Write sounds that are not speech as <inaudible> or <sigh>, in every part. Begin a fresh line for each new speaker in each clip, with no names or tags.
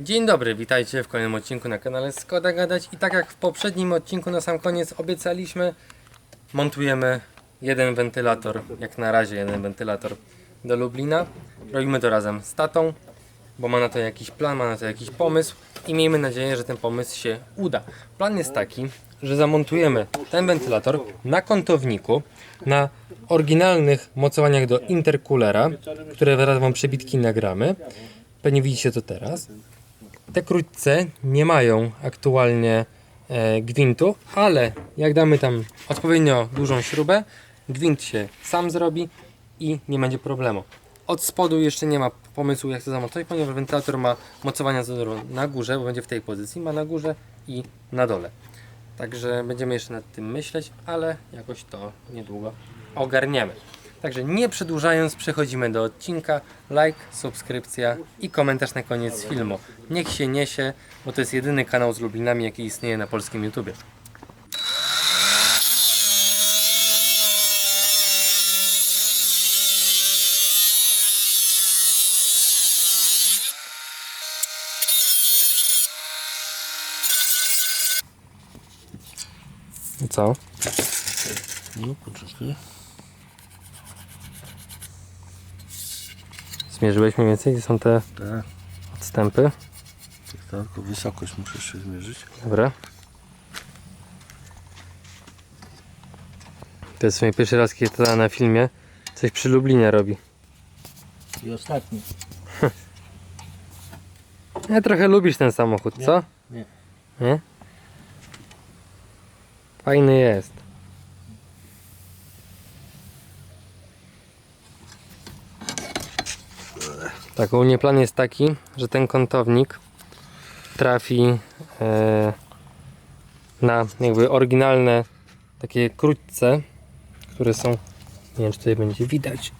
Dzień dobry, witajcie w kolejnym odcinku na kanale Skoda Gadać i tak jak w poprzednim odcinku na sam koniec obiecaliśmy, montujemy jeden wentylator, jak na razie jeden wentylator do Lublina. Robimy to razem z tatą, bo ma na to jakiś plan, ma na to jakiś pomysł i miejmy nadzieję, że ten pomysł się uda. Plan jest taki, że zamontujemy ten wentylator na kątowniku, na oryginalnych mocowaniach do intercoolera, które zaraz Wam przebitki nagramy. Pewnie widzicie to teraz. Te krótce nie mają aktualnie e, gwintu, ale jak damy tam odpowiednio dużą śrubę, gwint się sam zrobi i nie będzie problemu. Od spodu jeszcze nie ma pomysłu jak to zamontować, ponieważ wentylator ma mocowania zarówno na górze, bo będzie w tej pozycji, ma na górze i na dole. Także będziemy jeszcze nad tym myśleć, ale jakoś to niedługo ogarniemy. Także nie przedłużając, przechodzimy do odcinka. Like, subskrypcja i komentarz na koniec filmu. Niech się niesie, bo to jest jedyny kanał z Lublinami, jaki istnieje na polskim YouTubie. I co?
No poczekaj.
Zmierzyłeś mniej więcej, gdzie są te
Tak,
odstępy?
tak, tylko wysokość muszę jeszcze zmierzyć.
Dobra. To jest w sumie pierwszy raz, kiedy to na filmie coś przy Lublinie robi.
I ostatni. <laughs>
Ja trochę lubisz ten samochód, co?
Nie.
Nie? Fajny jest. Tak, ogólnie plan jest taki, że ten kątownik trafi e, na jakby oryginalne takie krótce, które są, nie wiem czy tutaj będzie widać,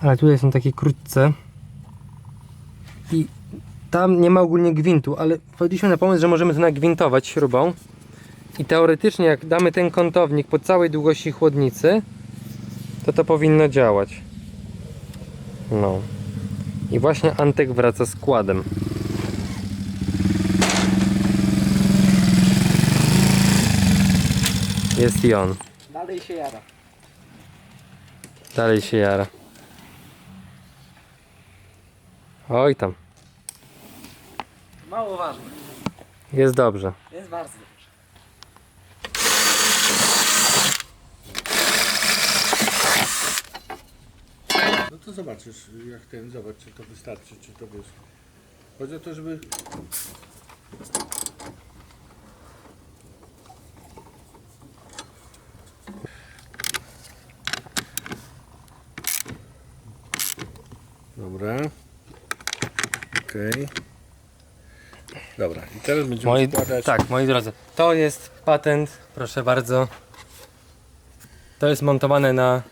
ale tutaj są takie krótce i tam nie ma ogólnie gwintu, ale wpadliśmy na pomysł, że możemy to nagwintować śrubą i teoretycznie jak damy ten kątownik po całej długości chłodnicy, to to powinno działać. No. I właśnie Antek wraca z kładem. Jest i on.
Dalej się jara.
Dalej się jara. Oj tam.
Mało ważne.
Jest dobrze.
Jest bardzo
to zobaczysz, jak ten, zobacz, czy to wystarczy, czy to wiesz. Chodzi o to, żeby... Dobra. Okej. Dobra, i teraz będziemy
Moi,
składać...
tak, moi drodzy, to jest patent, proszę bardzo. To jest montowane na,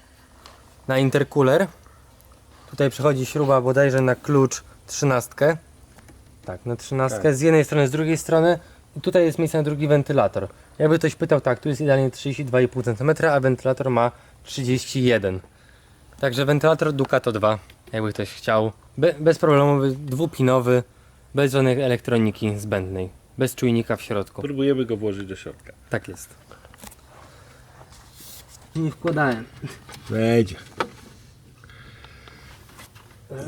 na intercooler. Tutaj przechodzi śruba bodajże na klucz 13. Tak, na 13.
Tak.
Z jednej strony, z drugiej strony. I tutaj jest miejsce na drugi wentylator. Jakby ktoś pytał, tak, tu jest idealnie 32,5 cm, a wentylator ma 31. Także wentylator Ducato 2, jakby ktoś chciał. Be, bezproblemowy, dwupinowy, bez żadnej elektroniki zbędnej. Bez czujnika w środku.
Próbujemy go włożyć do środka.
Tak jest.
Nie wkładałem.
Wejdzie.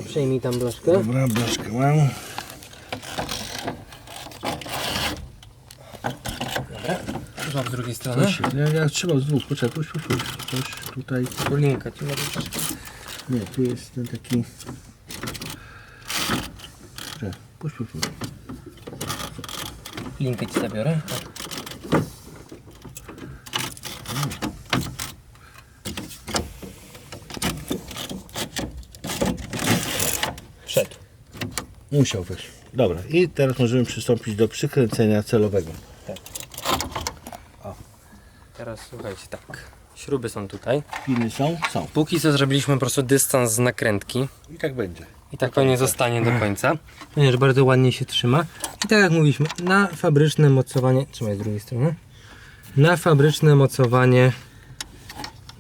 Przejmij tam blaszkę.
Dobra, blaszkę mam.
Złap z drugiej strony.
Coś, ja, ja trzymam z dwóch, poczekaj, puść, puść, puść. Coś tutaj,
Linka ci
nie, tu jest ten taki... Czekaj, puść, puść, puść.
Linkę ci zabiorę.
Musiał wejść. Dobra, i teraz możemy przystąpić do przykręcenia celowego.
Teraz słuchajcie, tak. Śruby są tutaj.
Piny są? Są.
Póki co zrobiliśmy po prostu dystans z nakrętki.
I tak będzie.
I tak pewnie zostanie do końca. Ponieważ bardzo ładnie się trzyma. I tak jak mówiliśmy, na fabryczne mocowanie. Trzymaj z drugiej strony. Na fabryczne mocowanie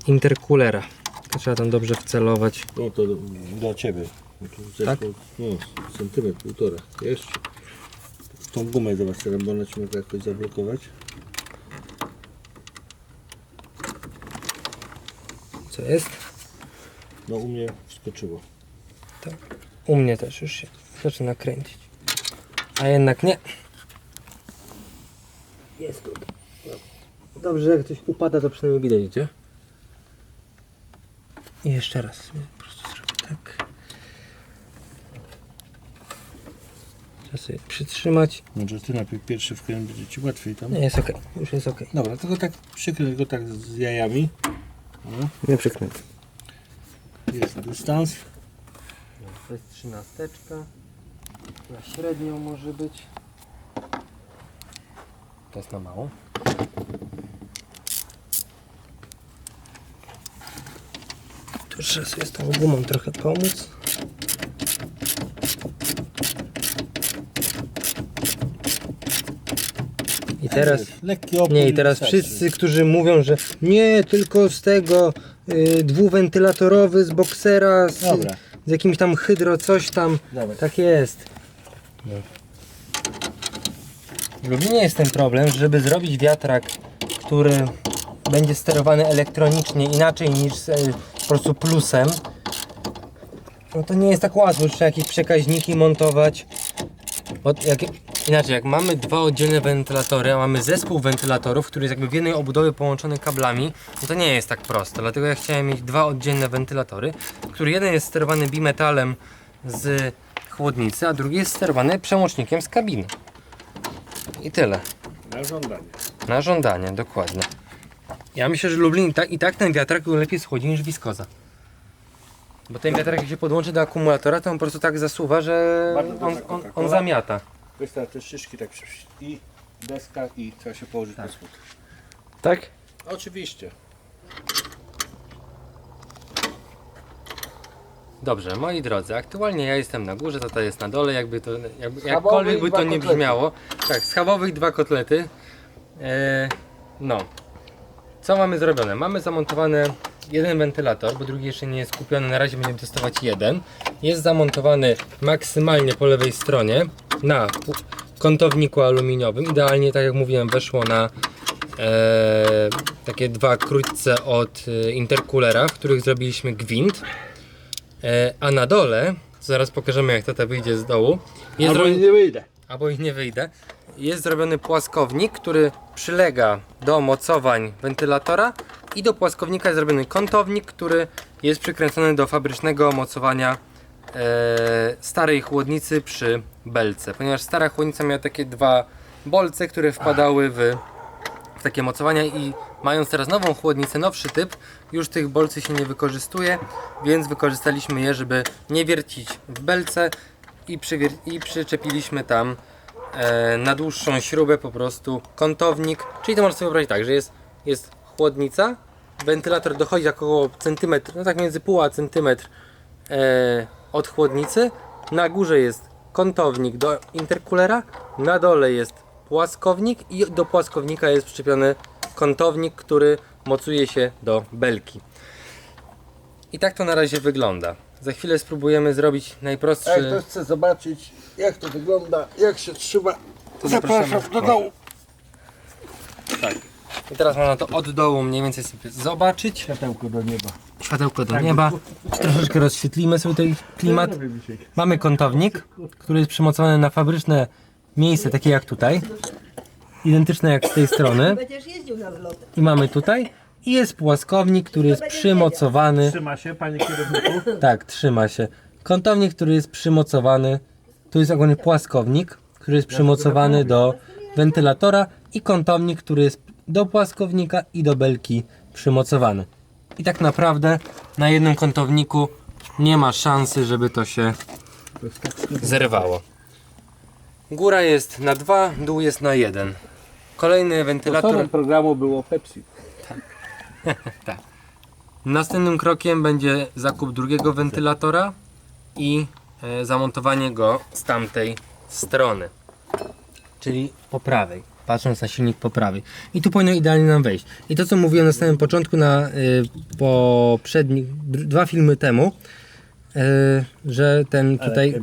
intercoolera. To trzeba tam dobrze wcelować.
No to dla Ciebie. No tu zeszło, no, centymetr, półtora. Jeszcze. Tą gumę zobacz, bo ona ci mogła jakoś zablokować.
Co jest?
No u mnie wskoczyło.
U mnie też już się zaczyna kręcić. A jednak nie. Jest tu. Dobrze, jak coś upada, to przynajmniej widać, gdzie? I jeszcze raz po prostu zrobię tak. Trzeba sobie przytrzymać.
Może ty najpierw pierwszy wkręt będzie ci łatwiej tam.
Nie, jest ok, już jest ok.
Dobra, tylko tak przykryj go tak z jajami. No,
Nie przyknę.
jest dystans.
To jest trzynasteczka. Na średnią może być. To jest na mało. Tu trzeba sobie z tą gumą trochę pomóc. Teraz...
Lekki opór
Nie, i teraz
wystarczy.
wszyscy, którzy mówią, że nie, tylko z tego y, dwuwentylatorowy, z boksera, z,
Dobra.
z jakimś tam hydro, coś tam.
Dawaj.
Tak jest. W Lublinie jest ten problem, żeby zrobić wiatrak, który będzie sterowany elektronicznie inaczej niż z, y, po prostu plusem. No to nie jest tak łatwo, trzeba jakieś przekaźniki montować. Jak, inaczej, jak mamy dwa oddzielne wentylatory, a mamy zespół wentylatorów, który jest jakby w jednej obudowie połączony kablami, no to nie jest tak prosto. Dlatego ja chciałem mieć dwa oddzielne wentylatory, który jeden jest sterowany bimetalem z chłodnicy, a drugi jest sterowany przełącznikiem z kabiny. I tyle.
Na żądanie.
Na żądanie, dokładnie. Ja myślę, że Lublin i tak, i tak ten wiatrak lepiej schodzi niż wiskoza. Bo ten wiatrak jak się podłączy do akumulatora, to on po prostu tak zasuwa, że
Bardzo
on,
dobra
on, on
Coca-Cola.
zamiata.
Wystarczy szyszki tak przy- i deska i trzeba się położyć na spód.
Tak?
Oczywiście.
Dobrze, moi drodzy, aktualnie ja jestem na górze, tata jest na dole, jakby to, jakby, jakkolwiek
i
by
dwa
to nie
kotlety.
brzmiało. Tak, schabowych dwa kotlety. E, no. Co mamy zrobione? Mamy zamontowany jeden wentylator, bo drugi jeszcze nie jest kupiony, na razie będziemy testować jeden. Jest zamontowany maksymalnie po lewej stronie na kątowniku aluminiowym. Idealnie, tak jak mówiłem, weszło na e, takie dwa krótce od e, intercoolera, w których zrobiliśmy gwint. E, a na dole, zaraz pokażemy jak tata wyjdzie z dołu, jest
Albo nie wyjdę.
albo ich nie wyjdę. Jest zrobiony płaskownik, który przylega do mocowań wentylatora i do płaskownika jest zrobiony kątownik, który jest przykręcony do fabrycznego mocowania e, starej chłodnicy przy belce, ponieważ stara chłodnica miała takie dwa bolce, które wpadały w, w takie mocowania i mając teraz nową chłodnicę, nowszy typ, już tych bolcy się nie wykorzystuje, więc wykorzystaliśmy je, żeby nie wiercić w belce i, i przyczepiliśmy tam na dłuższą śrubę po prostu kątownik, czyli to można sobie wyobrazić tak, że jest, jest chłodnica, wentylator dochodzi tak około centymetr, no tak między pół a centymetr e, od chłodnicy, na górze jest kątownik do intercoolera, na dole jest płaskownik i do płaskownika jest przyczepiony kątownik, który mocuje się do belki. I tak to na razie wygląda. Za chwilę spróbujemy zrobić najprostszy...
Jak ktoś chce zobaczyć jak to wygląda, jak się trzyma,
To
zapraszam do dołu.
I teraz można to od dołu mniej więcej sobie zobaczyć.
Światełko do nieba.
Światełko do nieba. Troszeczkę rozświetlimy sobie ten klimat. Mamy kątownik, który jest przymocowany na fabryczne miejsce, takie jak tutaj. Identyczne jak z tej strony.
Będziesz jeździł na zloty.
I mamy tutaj. I jest płaskownik, który jest przymocowany.
Trzyma się, panie kierowniku. <clears throat>
Tak, trzyma się. Kątownik, który jest przymocowany. Tu jest ogólnie płaskownik, który jest przymocowany do wentylatora i kątownik, który jest do płaskownika i do belki przymocowany. I tak naprawdę na jednym kątowniku nie ma szansy, żeby to się zerwało. Góra jest na 2, dół jest na 1. Kolejny wentylator.
Sponsorem programu było Pepsi. <laughs>
Następnym krokiem będzie zakup drugiego wentylatora i e, zamontowanie go z tamtej strony. Czyli po prawej, patrząc na silnik po prawej. I tu powinno idealnie nam wejść. I to co mówiłem na samym początku, na y, poprzednich, dr- dwa filmy temu, e, że ten tutaj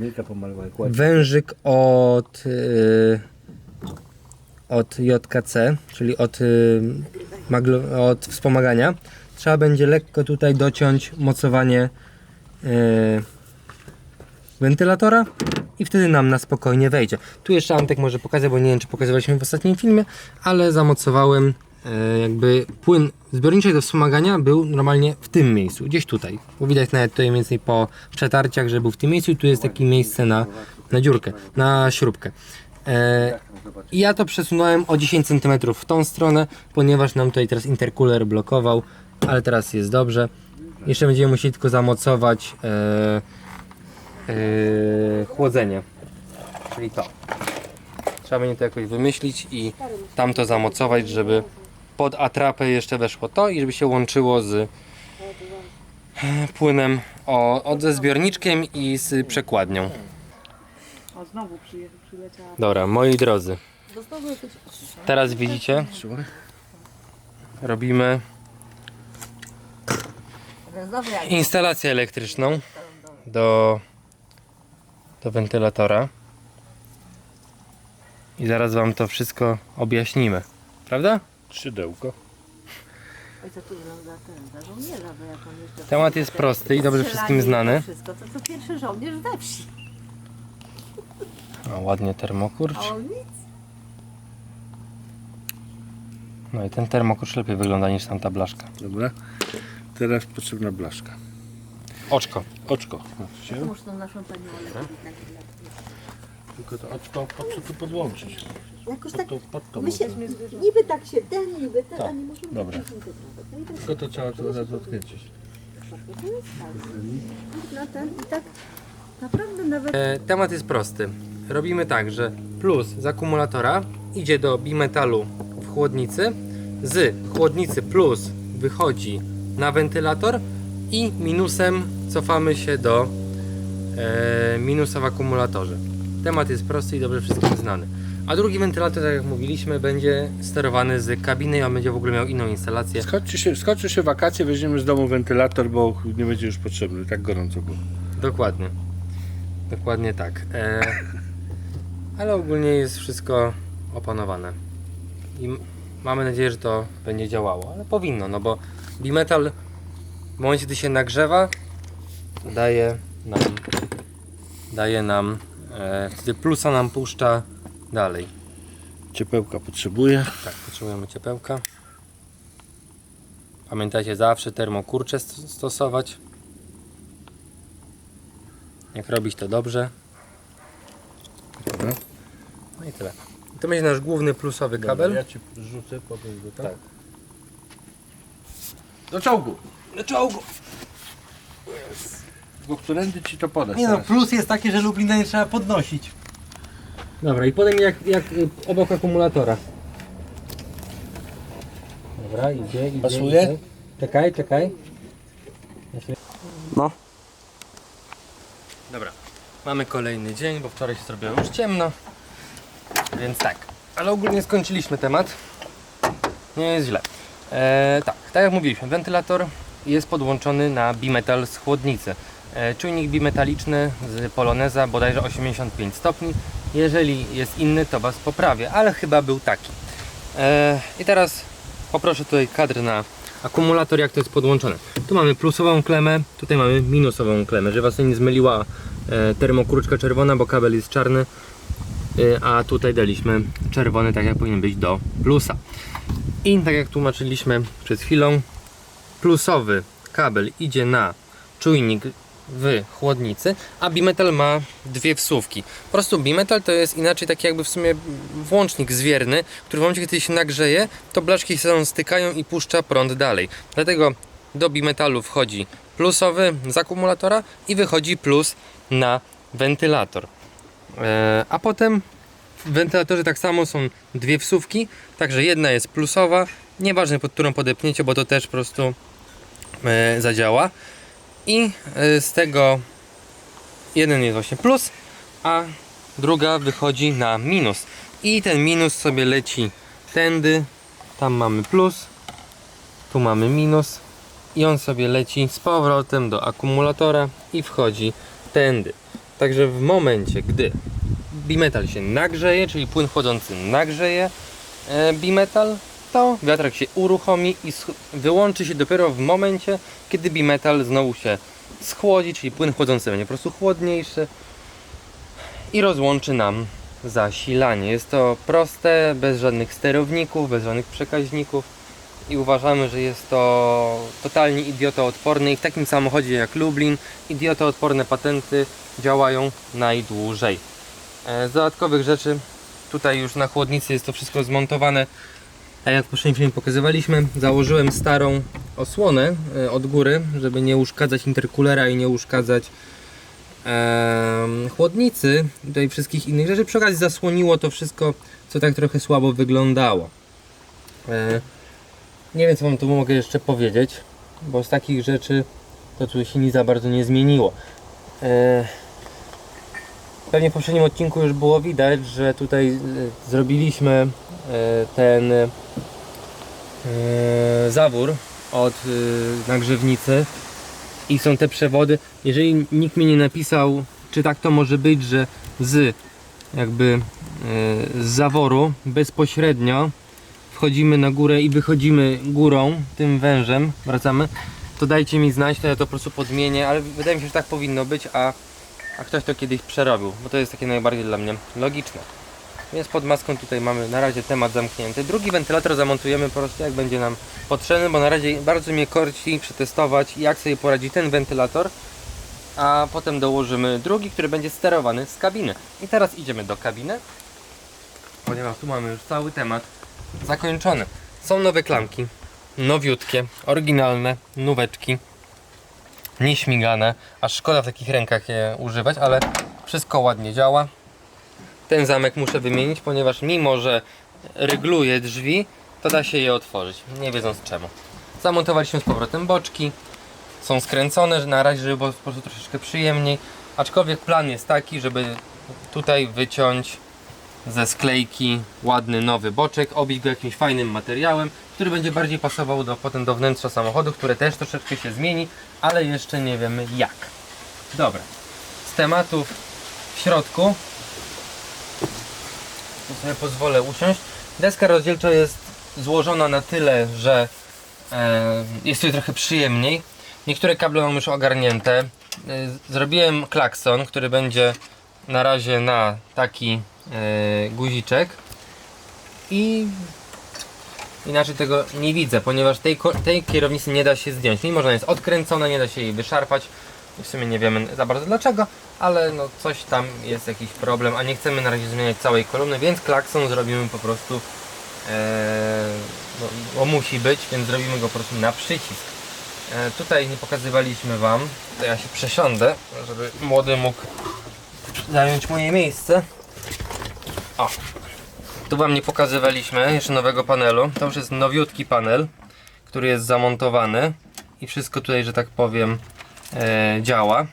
wężyk od, y, od JKC, czyli od, y, od wspomagania, trzeba będzie lekko tutaj dociąć mocowanie y, wentylatora i wtedy nam na spokojnie wejdzie. Tu jeszcze Antek może pokazać, bo nie wiem czy pokazywaliśmy w ostatnim filmie, ale zamocowałem e, jakby płyn zbiorniczek do wspomagania był normalnie w tym miejscu, gdzieś tutaj. Bo widać nawet tutaj mniej więcej po przetarciach, że był w tym miejscu i tu jest takie miejsce na, na dziurkę, na śrubkę. E, ja to przesunąłem o 10 cm w tą stronę, ponieważ nam tutaj teraz intercooler blokował, ale teraz jest dobrze. Jeszcze będziemy musieli tylko zamocować e, e, chłodzenie, czyli to. Trzeba będzie to jakoś wymyślić i tam to zamocować, żeby pod atrapę jeszcze weszło to i żeby się łączyło z e, płynem o, od ze zbiorniczkiem i z przekładnią.
O, znowu przyje, przyleciała.
Dobra, moi drodzy, teraz widzicie, robimy instalację elektryczną do, do wentylatora i zaraz wam to wszystko objaśnimy, prawda?
Szydełko.
Temat jest prosty i dobrze wszystkim znany.
Wszystko, to co pierwszy żołnierz we wsi.
O, ładnie termokurcz.
A.
No i ten termokurcz lepiej wygląda niż tamta blaszka.
Dobra. Teraz potrzebna blaszka.
Oczko.
Oczko.
Muszę tą naszą panią tak
Tylko to oczko po co tu podłączyć?
Jakoś
Pod
tak...
pod to
My się,
może.
niby tak się ten, niby ten,
Tak,
a nie możemy
dobra.
tak. No i tak
Tylko to trzeba to zaraz odkręcić.
to jest fajne. Na ten i tak naprawdę nawet...
E, temat jest prosty. Robimy tak, że plus z akumulatora idzie do bimetalu w chłodnicy, z chłodnicy plus wychodzi na wentylator i minusem cofamy się do e, minusa w akumulatorze. Temat jest prosty i dobrze wszystkim znany. A drugi wentylator, tak jak mówiliśmy, będzie sterowany z kabiny i on będzie w ogóle miał inną instalację.
Skończy się, skończy się wakacje, weźmiemy z domu wentylator, bo nie będzie już potrzebny. Tak gorąco było.
Dokładnie. Dokładnie tak. E, ale ogólnie jest wszystko opanowane. I mamy nadzieję, że to będzie działało. Ale powinno, no bo bimetal w momencie, gdy się nagrzewa, daje nam, daje nam e, wtedy plusa nam puszcza dalej.
Ciepełka potrzebuje.
Tak, potrzebujemy ciepełka. Pamiętajcie zawsze termokurcze st- stosować. Jak robić to dobrze.
Dobra.
No i tyle. I to będzie nasz główny plusowy kabel.
Ja ci rzucę go tam.
Tak.
Do czołgu.
Do czołgu!
Bo którędy ci to podać
Nie no,
teraz?
plus jest taki, że Lublina nie trzeba podnosić.
Dobra, i potem jak, jak y, obok akumulatora. Dobra, idzie, idzie.
Pasuje?
idzie. Czekaj, czekaj. No. Dobra. Mamy kolejny dzień, bo wczoraj się zrobiło już ciemno. Więc tak. Ale ogólnie skończyliśmy temat. Nie jest źle. E, tak, tak jak mówiliśmy, wentylator jest podłączony na bimetal z chłodnicy. E, czujnik bimetaliczny z Poloneza bodajże 85 stopni. Jeżeli jest inny, to Was poprawię, ale chyba był taki. E, I teraz poproszę tutaj kadr na akumulator, jak to jest podłączone. Tu mamy plusową klemę, tutaj mamy minusową klemę, żeby Was nie zmyliła e, termokruczka czerwona, bo kabel jest czarny, e, a tutaj daliśmy czerwony, tak jak powinien być do plusa. I tak jak tłumaczyliśmy przed chwilą, plusowy kabel idzie na czujnik w chłodnicy, a bimetal ma dwie wsówki. Po prostu bimetal to jest inaczej taki jakby w sumie włącznik zwierny, który w momencie, kiedy się nagrzeje, to blaszki się stykają i puszcza prąd dalej. Dlatego do bimetalu wchodzi plusowy z akumulatora i wychodzi plus na wentylator. Eee, a potem w wentylatorze tak samo są dwie wsówki, także jedna jest plusowa, nieważne pod którą podepniecie, bo to też po prostu e, zadziała. I e, z tego jeden jest właśnie plus, a druga wychodzi na minus. I ten minus sobie leci tędy, tam mamy plus, tu mamy minus i on sobie leci z powrotem do akumulatora i wchodzi tędy. Także w momencie, gdy bimetal się nagrzeje, czyli płyn chłodzący nagrzeje e, bimetal, to wiatrak się uruchomi i wyłączy się dopiero w momencie, kiedy bimetal znowu się schłodzi, czyli płyn chłodzący będzie po prostu chłodniejszy i rozłączy nam zasilanie. Jest to proste, bez żadnych sterowników, bez żadnych przekaźników i uważamy, że jest to totalnie idiotoodporne i w takim samochodzie jak Lublin idiotoodporne patenty działają najdłużej. E, Z dodatkowych rzeczy tutaj już na chłodnicy jest to wszystko zmontowane tak jak w poprzednim filmie pokazywaliśmy, założyłem starą osłonę e, od góry, żeby nie uszkadzać interkulera i nie uszkadzać chłodnicy i wszystkich innych rzeczy. Przy okazji zasłoniło to wszystko, co tak trochę słabo wyglądało. Nie wiem, co wam tu mogę jeszcze powiedzieć, bo z takich rzeczy to tu się nic za bardzo nie zmieniło. E, pewnie w poprzednim odcinku już było widać, że tutaj e, zrobiliśmy e, ten zawór od nagrzewnicy i są te przewody. Jeżeli nikt mi nie napisał, czy tak to może być, że z jakby z zaworu bezpośrednio wchodzimy na górę i wychodzimy górą, tym wężem, wracamy, to dajcie mi znać, to ja to po prostu podmienię, ale wydaje mi się, że tak powinno być, a, a ktoś to kiedyś przerobił, bo to jest takie najbardziej dla mnie logiczne. Więc pod maską tutaj mamy na razie temat zamknięty. Drugi wentylator zamontujemy po prostu jak będzie nam potrzebny, bo na razie bardzo mnie korci przetestować jak sobie poradzi ten wentylator, a potem dołożymy drugi, który będzie sterowany z kabiny. I teraz idziemy do kabiny, ponieważ tu mamy już cały temat zakończony. Są nowe klamki, nowiutkie, oryginalne, nóweczki, nieśmigane, aż szkoda w takich rękach je używać, ale wszystko ładnie działa. Ten zamek muszę wymienić, ponieważ mimo, że rygluje drzwi, to da się je otworzyć, nie wiedząc czemu. Zamontowaliśmy z powrotem boczki, są skręcone że na razie, żeby było po prostu troszeczkę przyjemniej, aczkolwiek plan jest taki, żeby tutaj wyciąć ze sklejki ładny nowy boczek, obić go jakimś fajnym materiałem, który będzie bardziej pasował do, potem do wnętrza samochodu, które też troszeczkę się zmieni, ale jeszcze nie wiemy jak. Dobra, z tematów w środku tu sobie pozwolę usiąść. Deska rozdzielcza jest złożona na tyle, że e, jest tutaj trochę przyjemniej. Niektóre kable mam już ogarnięte. E, zrobiłem klakson, który będzie na razie na taki e, guziczek i inaczej tego nie widzę, ponieważ tej, tej kierownicy nie da się zdjąć. Mimo, że ona jest odkręcona, nie da się jej wyszarpać. W sumie nie wiemy za bardzo dlaczego, ale no coś tam jest jakiś problem, a nie chcemy na razie zmieniać całej kolumny, więc klakson zrobimy po prostu e, no, musi być, więc zrobimy go po prostu na przycisk. E, tutaj nie pokazywaliśmy Wam, to ja się przesiądę, żeby młody mógł zająć moje miejsce. O, tu Wam nie pokazywaliśmy jeszcze nowego panelu. To już jest nowiutki panel, który jest zamontowany i wszystko tutaj, że tak powiem, e, działa.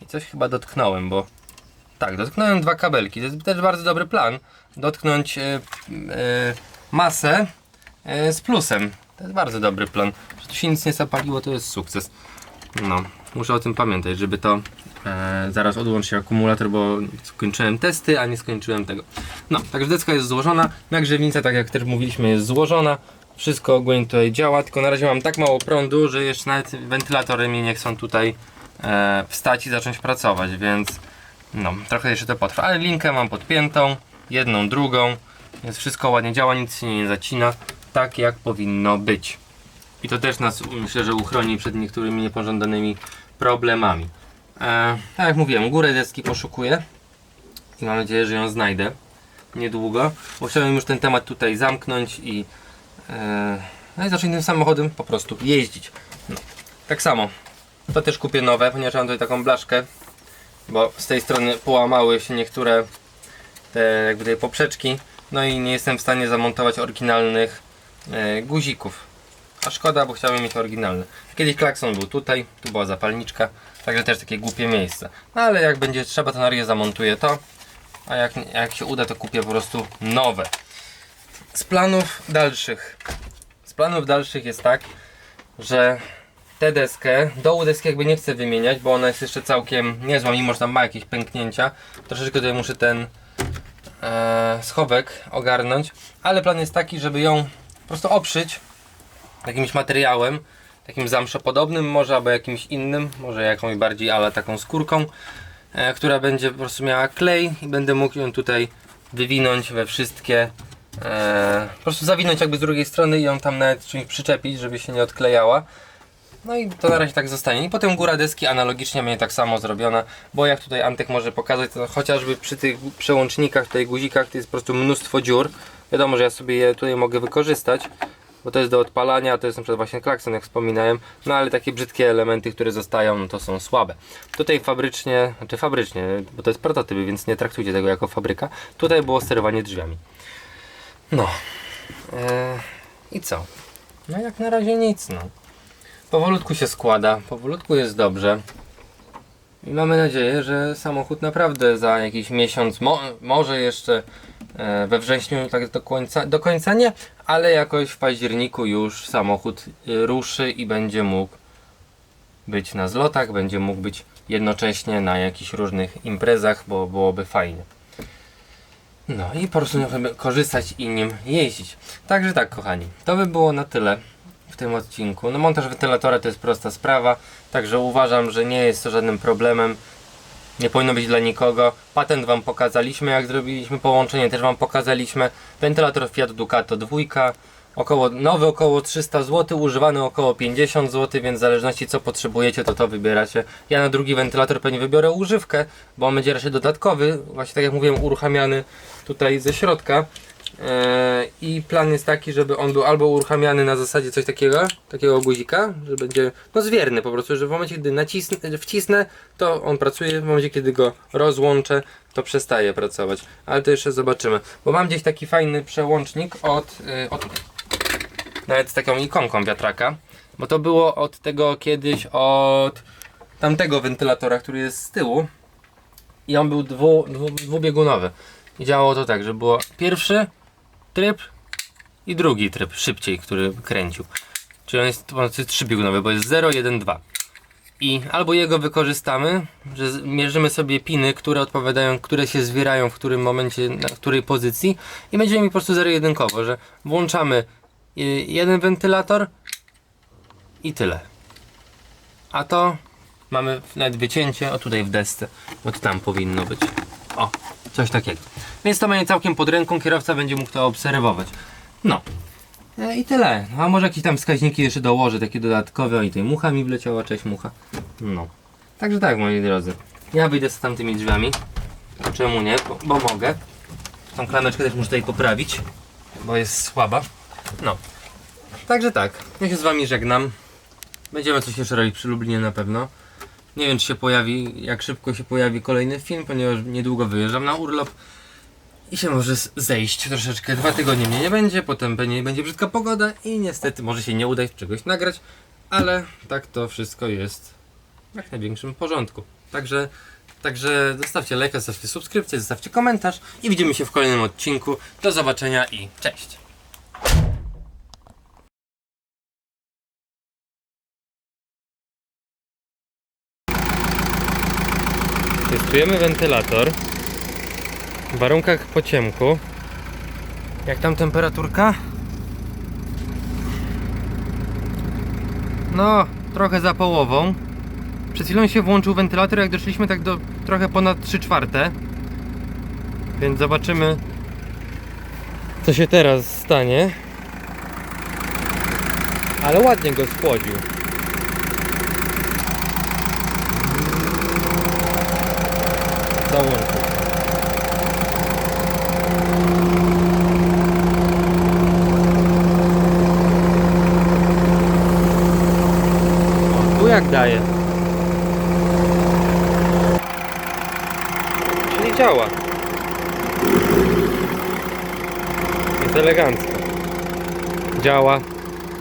I coś chyba dotknąłem, bo tak, dotknąłem dwa kabelki. To jest też bardzo dobry plan. Dotknąć e, e, masę e, z plusem. To jest bardzo dobry plan. Że tu się nic nie zapaliło, to jest sukces. No, muszę o tym pamiętać, żeby to e, zaraz odłączyć akumulator, bo skończyłem testy, a nie skończyłem tego. No, także deska jest złożona, nagrzewnica, tak jak też mówiliśmy, jest złożona. Wszystko ogólnie tutaj działa, tylko na razie mam tak mało prądu, że jeszcze nawet wentylatory mi nie chcą tutaj e, wstać i zacząć pracować, więc no, trochę jeszcze to potrwa. Ale linkę mam podpiętą, jedną, drugą, więc wszystko ładnie działa, nic się nie zacina, tak jak powinno być. I to też nas myślę, że uchroni przed niektórymi niepożądanymi problemami. E, tak jak mówiłem, górę deski poszukuję i mam nadzieję, że ją znajdę niedługo, bo chciałem już ten temat tutaj zamknąć i, e, no i tym samochodem po prostu jeździć. No. Tak samo, to też kupię nowe, ponieważ mam tutaj taką blaszkę, bo z tej strony połamały się niektóre te jakby tej poprzeczki, no i nie jestem w stanie zamontować oryginalnych e, guzików. A szkoda, bo chciałem mieć oryginalny. Kiedyś klakson był tutaj, tu była zapalniczka, także też takie głupie miejsce. No ale jak będzie trzeba, to na razie zamontuję to, a jak, jak się uda, to kupię po prostu nowe. Z planów dalszych. Z planów dalszych jest tak, że tę deskę. Dołu deski jakby nie chcę wymieniać, bo ona jest jeszcze całkiem niezła, mimo że tam ma jakieś pęknięcia. Troszeczkę tutaj muszę ten e, schowek ogarnąć, ale plan jest taki, żeby ją po prostu opszyć jakimś materiałem, takim zamszopodobnym może, albo jakimś innym, może jakąś bardziej, ale taką skórką, e, która będzie po prostu miała klej i będę mógł ją tutaj wywinąć we wszystkie e, po prostu zawinąć jakby z drugiej strony i ją tam nawet czymś przyczepić, żeby się nie odklejała. No i to na razie tak zostanie. I potem góra deski analogicznie będzie tak samo zrobiona, bo jak tutaj Antek może pokazać, to chociażby przy tych przełącznikach, tutaj guzikach, to jest po prostu mnóstwo dziur. Wiadomo, że ja sobie je tutaj mogę wykorzystać, bo to jest do odpalania, to jest na przykład właśnie klakson, jak wspominałem, no ale takie brzydkie elementy, które zostają, no to są słabe. Tutaj fabrycznie, znaczy fabrycznie, bo to jest prototyp, więc nie traktujcie tego jako fabryka. Tutaj było sterowanie drzwiami. No. Eee, I co? No jak na razie nic, no. Powolutku się składa, powolutku jest dobrze. I mamy nadzieję, że samochód naprawdę za jakiś miesiąc, mo może jeszcze we wrześniu, tak do końca, do końca nie, ale jakoś w październiku już samochód y, ruszy i będzie mógł być na zlotach, będzie mógł być jednocześnie na jakichś różnych imprezach, bo byłoby fajnie. No i po prostu korzystać i nim jeździć. Także tak, kochani, to by było na tyle w tym odcinku. No montaż wentylatora to jest prosta sprawa, także uważam, że nie jest to żadnym problemem. Nie powinno być dla nikogo. Patent Wam pokazaliśmy, jak zrobiliśmy połączenie, też Wam pokazaliśmy. Wentylator Fiat Ducato dwójka, około, nowy około 300 zł, używany około 50 zł, więc w zależności co potrzebujecie, to to wybieracie. Ja na drugi wentylator pewnie wybiorę używkę, bo on będzie raczej dodatkowy, właśnie tak jak mówiłem, uruchamiany tutaj ze środka. Eee, I plan jest taki, żeby on był albo uruchamiany na zasadzie coś takiego, takiego guzika, że będzie no zwierny po prostu, że w momencie kiedy nacisnę, wcisnę, to on pracuje, w momencie kiedy go rozłączę, to przestaje pracować. Ale to jeszcze zobaczymy, bo mam gdzieś taki fajny przełącznik od, yy, od nawet z taką ikonką wiatraka, bo to było od tego kiedyś od tamtego wentylatora, który jest z tyłu i on był dwu, dwu, dwubiegunowy. I działało to tak, że było pierwszy tryb i drugi tryb szybciej, który kręcił. Czyli on jest, on jest trzybiegunowy, bo jest 0, 1, 2. I albo jego wykorzystamy, że mierzymy sobie piny, które odpowiadają, które się zwierają w którym momencie, na której pozycji i będziemy mieli po prostu zero-jedynkowo, że włączamy y, jeden wentylator i tyle. A to mamy nawet wycięcie, o tutaj w desce, bo to tam powinno być. O, coś takiego. Więc to będzie całkiem pod ręką, kierowca będzie mógł to obserwować. No. E, I tyle. A może jakieś tam wskaźniki jeszcze dołożę, takie dodatkowe. O, i tutaj mucha mi wleciała, cześć mucha. No. Także tak, moi drodzy. Ja wyjdę z tamtymi drzwiami. Czemu nie? Bo, bo mogę. Tą klameczkę też muszę tutaj poprawić, bo jest słaba. No. Także tak. Ja się z wami żegnam. Będziemy coś jeszcze robić przy Lublinie na pewno. Nie wiem, czy się pojawi, jak szybko się pojawi kolejny film, ponieważ niedługo wyjeżdżam na urlop i się może zejść troszeczkę. Dwa tygodnie mnie nie będzie, potem będzie brzydka pogoda i niestety może się nie udać czegoś nagrać, ale tak to wszystko jest w jak największym porządku. Także, także zostawcie lajka, zostawcie subskrypcję, zostawcie komentarz i widzimy się w kolejnym odcinku. Do zobaczenia i cześć! Testujemy wentylator w warunkach po ciemku. Jak tam temperaturka? No, trochę za połową. Przed chwilą się włączył wentylator, jak doszliśmy tak do trochę ponad 3 czwarte. Więc zobaczymy, co się teraz stanie. Ale ładnie go schłodził.